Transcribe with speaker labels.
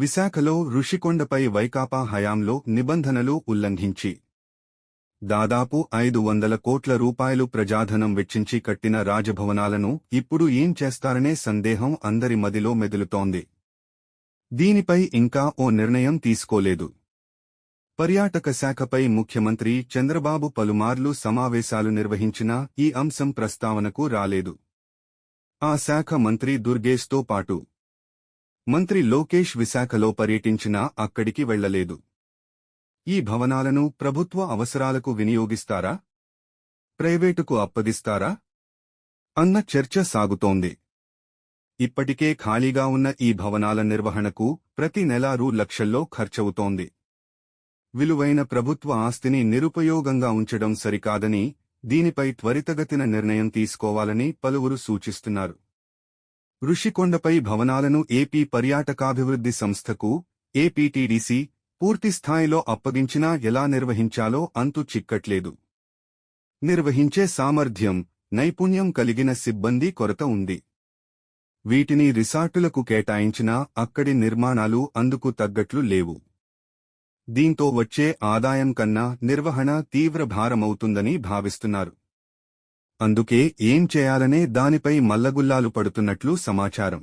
Speaker 1: విశాఖలో ఋషికొండపై వైకాపా హయాంలో నిబంధనలు ఉల్లంఘించి దాదాపు ఐదు వందల కోట్ల రూపాయలు ప్రజాధనం వెచ్చించి కట్టిన రాజభవనాలను ఇప్పుడు ఏం చేస్తారనే సందేహం అందరి మదిలో మెదులుతోంది. దీనిపై ఇంకా ఓ నిర్ణయం తీసుకోలేదు. పర్యాటక శాఖపై ముఖ్యమంత్రి చంద్రబాబు పలుమార్లు సమావేశాలు నిర్వహించినా ఈ అంశం ప్రస్తావనకు రాలేదు. ఆ శాఖ మంత్రి దుర్గేష్తో పాటు మంత్రి లోకేష్ విశాఖలో పర్యటించినా అక్కడికి వెళ్ళలేదు ఈ భవనాలను ప్రభుత్వ అవసరాలకు వినియోగిస్తారా? ప్రైవేటుకు అప్పగిస్తారా? అన్న చర్చ సాగుతోంది. ఇప్పటికే ఖాళీగా ఉన్న ఈ భవనాల నిర్వహణకు ప్రతి నెలా రూ. లక్షల్లో ఖర్చవుతోంది. విలువైన ప్రభుత్వ ఆస్తిని నిరుపయోగంగా ఉంచడం సరికాదని దీనిపై త్వరితగతిన నిర్ణయం తీసుకోవాలని పలువురు సూచిస్తున్నారు. ఋషికొండపై భవనాలను ఏపీ పర్యాటకాభివృద్ధి సంస్థకు ఏపీటీడీసీ పూర్తిస్థాయిలో అప్పగించినా ఎలా నిర్వహించాలో అంతు చిక్కట్లేదు. నిర్వహించే సామర్థ్యం నైపుణ్యం కలిగిన సిబ్బంది కొరత ఉంది. వీటిని రిసార్టులకు కేటాయించినా అక్కడి నిర్మాణాలు అందుకు తగ్గట్లు లేవు. దీంతో వచ్చే ఆదాయం కన్నా నిర్వహణ తీవ్ర భారమవుతుందని భావిస్తున్నారు. అందుకే ఏం చేయాలనే దానిపై మల్లగుల్లాలు పడుతున్నట్లు సమాచారం.